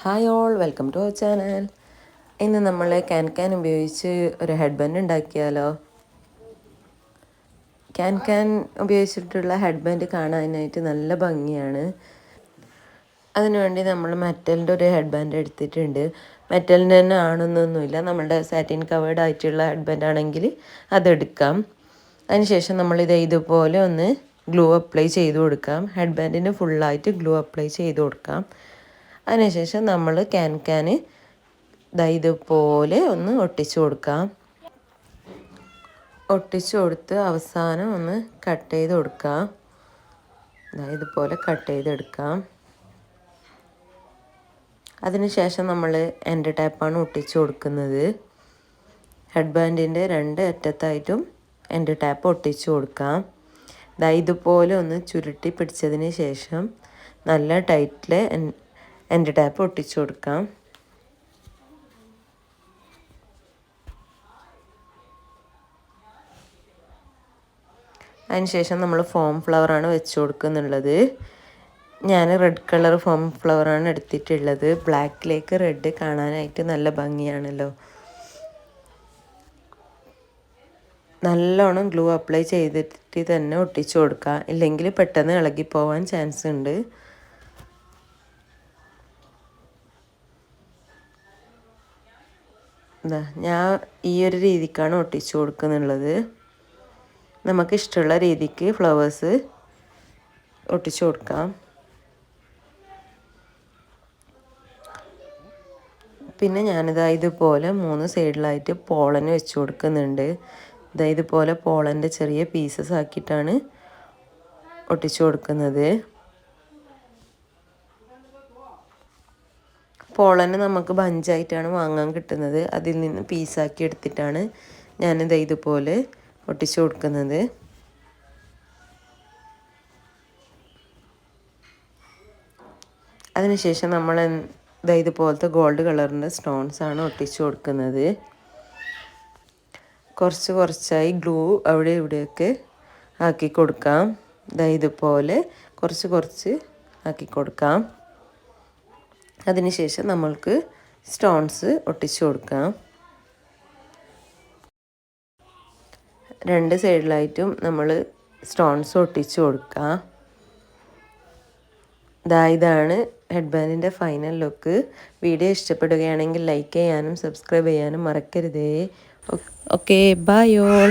Hi all welcome to our channel. ഇന്ന് നമ്മൾ can can ഉപയോഗിച്ച് ഒരു ഹെഡ് ബാൻഡ് ഉണ്ടാക്കിയാലോ? ക്യാൻ ക്യാൻ ഉപയോഗിച്ചിട്ടുള്ള ഹെഡ് ബാൻഡ് കാണാനായിട്ട് നല്ല ഭംഗിയാണ്. അതിനുവേണ്ടി നമ്മൾ മെറ്റലിന്റെ ഒരു ഹെഡ് ബാൻഡ് എടുത്തിട്ടുണ്ട്. മെറ്റലിന്റെ തന്നെ ആണെന്നൊന്നുമില്ല. നമ്മുടെ സാറ്റിൻ കവേർഡ് ആയിട്ടുള്ള ഹെഡ് ബാൻഡ് ആണെങ്കിൽ അതെടുക്കാം. അതിനുശേഷം നമ്മളിത് ഇതുപോലെ ഒന്ന് ഗ്ലൂ അപ്ലൈ ചെയ്ത് കൊടുക്കാം. ഹെഡ് ബാൻഡിന് ഫുള്ളായിട്ട് ഗ്ലൂ അപ്ലൈ ചെയ്ത് കൊടുക്കാം. അതിനുശേഷം നമ്മൾ ക്യാൻ ക്യാന് ഇതുപോലെ ഒന്ന് ഒട്ടിച്ചു കൊടുക്കാം. ഒട്ടിച്ചു കൊടുത്ത് അവസാനം ഒന്ന് കട്ട് ചെയ്ത് കൊടുക്കാം. ഇതുപോലെ കട്ട് ചെയ്തെടുക്കാം അതിനുശേഷം നമ്മൾ എന്റെ ടാപ്പാണ് ഒട്ടിച്ചു കൊടുക്കുന്നത്. ഹെഡ് ബാൻഡിന്റെ രണ്ട് അറ്റത്തായിട്ടും എന്റെ ടാപ്പ് ഒട്ടിച്ചു കൊടുക്കാം. ഇതുപോലെ ഒന്ന് ചുരുട്ടി പിടിച്ചതിന് ശേഷം നല്ല ടൈറ്റിൽ എന്റെ ടാപ്പ് ഒട്ടിച്ചു കൊടുക്കാം. അതിനുശേഷം നമ്മൾ ഫോം ഫ്ലവറാണ് വെച്ച് കൊടുക്കുന്നുള്ളത്. ഞാൻ റെഡ് കളർ ഫോം ഫ്ലവറാണ് എടുത്തിട്ടുള്ളത്. ബ്ലാക്കിലേക്ക് റെഡ് കാണാനായിട്ട് നല്ല ഭംഗിയാണല്ലോ. നല്ലോണം ഗ്ലൂ അപ്ലൈ ചെയ്തിട്ട് തന്നെ ഒട്ടിച്ചു കൊടുക്കുക ഇല്ലെങ്കിൽ പെട്ടെന്ന് ഇളകി പോവാൻ ചാൻസ് ഉണ്ട്. എന്താ ഞാൻ ഈ ഒരു രീതിക്കാണ് ഒട്ടിച്ചു കൊടുക്കുന്നുള്ളത്. നമുക്ക് ഇഷ്ടമുള്ള രീതിക്ക് ഫ്ലവേഴ്സ് ഒട്ടിച്ചു കൊടുക്കാം. പിന്നെ ഞാനിതാ ഇതുപോലെ മൂന്ന് സൈഡിലായിട്ട് പോളന് വെച്ച് കൊടുക്കുന്നുണ്ട്. ഇതാ ഇതുപോലെ പോളന്റെ ചെറിയ പീസസ് ആക്കിയിട്ടാണ് ഒട്ടിച്ചു കൊടുക്കുന്നത്. പോളന് നമുക്ക് ബഞ്ചായിട്ടാണ് വാങ്ങാൻ കിട്ടുന്നത്. അതിൽ നിന്ന് പീസാക്കി എടുത്തിട്ടാണ് ഞാനിത് ഇതുപോലെ ഒട്ടിച്ചു കൊടുക്കുന്നത്. അതിനുശേഷം നമ്മൾ ഇതാ ഇതുപോലത്തെ ഗോൾഡ് കളറിന്റെ സ്റ്റോൺസ് ആണ് ഒട്ടിച്ചു കൊടുക്കുന്നത്. കുറച്ച് കുറച്ചായി ഗ്ലൂ അവിടെ ഇവിടെയൊക്കെ ആക്കി കൊടുക്കാം. ഇതാ ഇതുപോലെ കുറച്ച് കുറച്ച് ആക്കി കൊടുക്കാം. അതിനുശേഷം നമ്മൾക്ക് സ്റ്റോൺസ് ഒട്ടിച്ചു കൊടുക്കാം. രണ്ട് സൈഡിലായിട്ടും നമ്മൾ സ്റ്റോൺസ് ഒട്ടിച്ചു കൊടുക്കാം. ഇതാ ഇതാണ് ഹെഡ് ബാൻഡിന്റെ ഫൈനൽ ലുക്ക് വീഡിയോ ഇഷ്ടപ്പെടുകയാണെങ്കിൽ ലൈക്ക് ചെയ്യാനും സബ്സ്ക്രൈബ് ചെയ്യാനും മറക്കരുതേ. Okay bye all